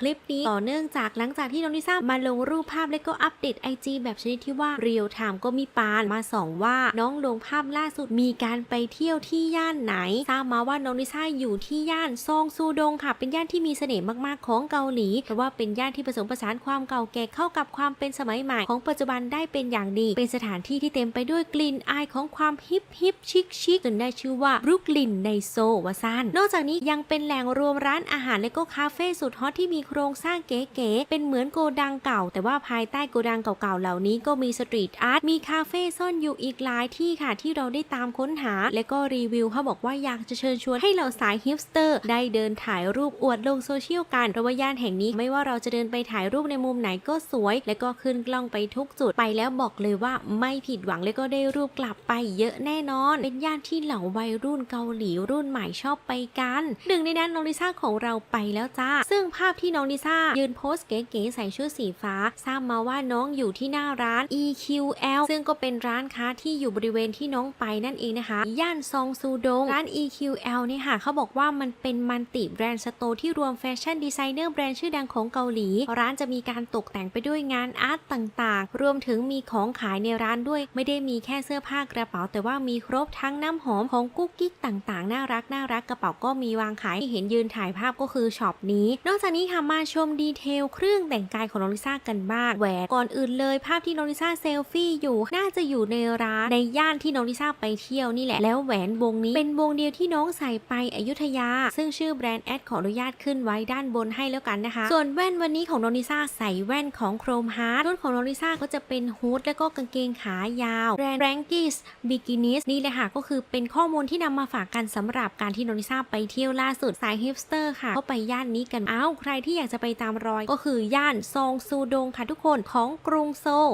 คลิปนี้ต่อเนื่องจากหลังจากที่น้องลิซ่ามาลงรูปภาพและก็อัปเดตไอจีแบบชนิดที่ว่าเรียลไทม์ก็มีปานมาส่องว่าน้องลงภาพล่าสุดมีการไปเที่ยวที่ย่านไหนทราบมาว่าน้องลิซ่าอยู่ที่ย่านซองซูดงค่ะ เป็นย่านที่มีเสน่ห์มากๆของเกาหลีแต่ว่าเป็นย่านที่ผสมผสานความเก่าแก่เข้ากับความเป็นสมัยใหม่ของปัจจุบันได้เป็นอย่างดี เป็นสถานที่ที่เต็มไปด้วยกลิ่นอายของความฮิปฮิปชิคชิคจนได้ชื่อว่าบรุกลินในโซวาซันนอกจากนี้ยังเป็นแหล่งรวมร้านอาหารและก็คาเฟ่สุดฮอตที่มีโครงสร้างเก๋ๆ เป็นเหมือนโกดังเก่า แต่ว่าภายใต้โกดังเก่าๆ เหล่านี้ก็มีสตรีทอาร์ต มีคาเฟ่ซ่อนอยู่อีกหลายที่ค่ะที่เราได้ตามค้นหา และก็รีวิวเขาบอกว่าอยากจะเชิญชวนให้เหล่าสายฮิปสเตอร์ได้เดินถ่ายรูปอวดลงโซเชียลกันเพราะว่าย่านแห่งนี้ไม่ว่าเราจะเดินไปถ่ายรูปในมุมไหนก็สวย และก็ขึ้นกล้องไปทุกจุดไปแล้วบอกเลยว่าไม่ผิดหวังและก็ได้รูปกลับไปเยอะแน่นอน เป็นย่านที่เหล่าวัยรุ่นเกาหลีรุ่นใหม่ชอบไปกัน หนึ่งในนั้นน้องลิซ่าของเราไปแล้วจ้า ซึ่งภาพที่น้องลิซ่ายืนโพสเก๋ๆใส่ชุดสีฟ้า ทราบมาว่าน้องอยู่ที่หน้าร้าน EQL ซึ่งก็เป็นร้านค้าที่อยู่บริเวณที่น้องไปนั่นเองนะคะ ย่านซองซูดง ร้าน EQL เนี่ยค่ะ เขาบอกว่ามันเป็นมันติแบรนด์สโตร์ที่รวมแฟชั่นดีไซเนอร์แบรนด์ชื่อดังของเกาหลี ร้านจะมีการตกแต่งไปด้วยงานอาร์ตต่างๆ รวมถึงมีของขายในร้านด้วย ไม่ได้มีแค่เสื้อผ้ากระเป๋า แต่ว่ามีครบทั้งน้ำหอมของกุ๊กกิ๊กต่างๆ น่ารักน่ารักกระเป๋าก็มีวางขายที่เห็นยืนถ่ายภาพก็คือช็อปนี้ นอกจากนี้ค่ะมาชมดีเทลเครื่องแต่งกายของน้องลิซ่ากันบ้างแหวนก่อนอื่นเลย ภาพที่น้องลิซ่าเซลฟี่อยู่น่าจะอยู่ในร้านในย่านที่น้องลิซ่าไปเที่ยวนี่แหละแล้วแหวนวงนี้เป็นวงเดียวที่น้องใส่ไปอยุธยา ซึ่งชื่อแบรนด์แอดขออนุญาตขึ้นไว้ด้านบนให้แล้วกันนะคะ ส่วนแว่นวันนี้ของน้องลิซ่าใส่แว่นของโครมฮาร์ดรุ่นของน้องลิซ่าก็จะเป็นฮูดแล้วก็กางเกงขายาวแบรนด์แรงกิสบิกินิสนี่เลยค่ะก็คือเป็นข้อมูลที่นำมาฝากกันสำหรับการที่น้องลิซ่าไปเที่ยวล่าสุดสายฮิปสเตอร์ค่ะก็ไปย่านนี้กันอ้าวใครที่ที่อยากจะไปตามรอยก็คือย่านซองซูดงค่ะทุกคนของกรุงโซล